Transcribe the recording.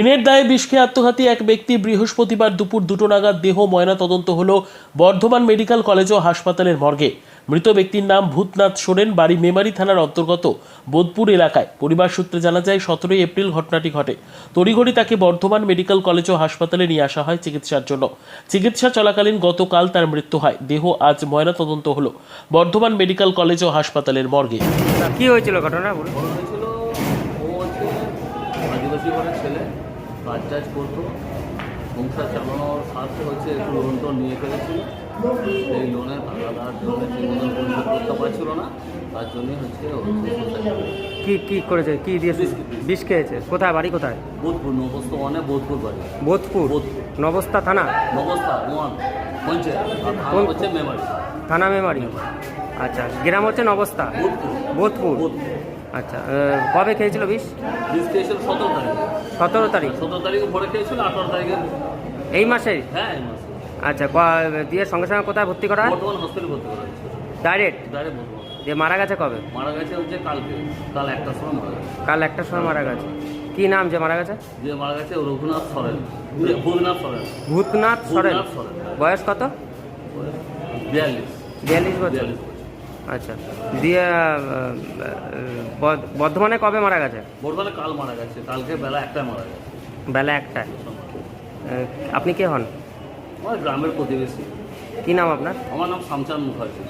ঋণের দায়ে বিষ খেয়ে আত্মঘাতী এক ব্যক্তি বৃহস্পতিবার দুপুর দুটো নাগাদ দেহ ময়না তদন্ত হল বর্ধমান মেডিকেল কলেজ ও হাসপাতালের মর্গে। মৃত ব্যক্তির নাম ভূতনাথ সোরেন বাড়ি মেমারি থানার অন্তর্গত বোধপুর এলাকায়। পরিবার সূত্রে জানা যায় সতেরোই এপ্রিল ঘটনাটি ঘটে। তড়িঘড়ি তাকে বর্ধমান মেডিকেল কলেজ ও হাসপাতালে নিয়ে আসা হয় চিকিৎসার জন্য। চিকিৎসা চলাকালীন গতকাল তার মৃত্যু হয়। দেহ আজ ময়না তদন্ত হল বর্ধমান মেডিকেল কলেজ ও হাসপাতালের মর্গে। কি হয়েছিল ঘটনা ছেলে। কাজ টাজ করতো। সংসার চালানোর স্বার্থে হচ্ছে একটু লোন টোন নিয়ে ফেলেছিল সেই লোনের দেওয়ার জন্য ঠিক পরিশোধ করতে পারছিল না। তার জন্যই হচ্ছে। কি কি করেছে? কি দিয়ে বিষ। খেয়েছে? কোথায়? বাড়ি কোথায়? বোধপুর নবস্ত ওয়ানে বোধপুর বাড়ি। বোধপুর? নবস্তা থানা? নবস্তা ওয়ান পঞ্চায়েত হচ্ছে মেমারি। থানা মেমারি। আচ্ছা গ্রাম হচ্ছে বোধপুর। বোধপুর? বোধপুর। আচ্ছা কবে খেয়েছিল বিষ? বিশ খেয়েছিল সতেরো তারিখে। সতেরো তারিখ। সতেরো তারিখে ভরে খেয়েছিল আঠারো তারিখে এই মাসে হ্যাঁ এই মাসে আচ্ছা দিয়ে সঙ্গে সঙ্গে কোথায় ভর্তি করা বর্তমান হসপিটালে ভর্তি করা ডাইরেক্ট ডাইরেক্ট দিয়ে মারা গেছে কবে? মারা গেছে হচ্ছে কালকে। কাল একটার সময় মারা গেছে। কাল একটার সময় মারা গেছে। কি নাম যে মারা গেছে? যে মারা গেছে রঘুনাথ সরেন। যে ভূতনাথ সরেন। ভূতনাথ সরেন। বয়স কত? বিয়াল্লিশ। বিয়াল্লিশ বছর। আচ্ছা। দিয়ে বর্ধমানে কবে মারা গেছে? বর্ধমানে কাল মারা গেছে। কালকে বেলা একটায় মারা গেছে। বেলা একটায়। আপনি কে হন? আমার গ্রামের প্রতিবেশী। কি নাম আপনার? আমার নাম শামচান মুখার্জি।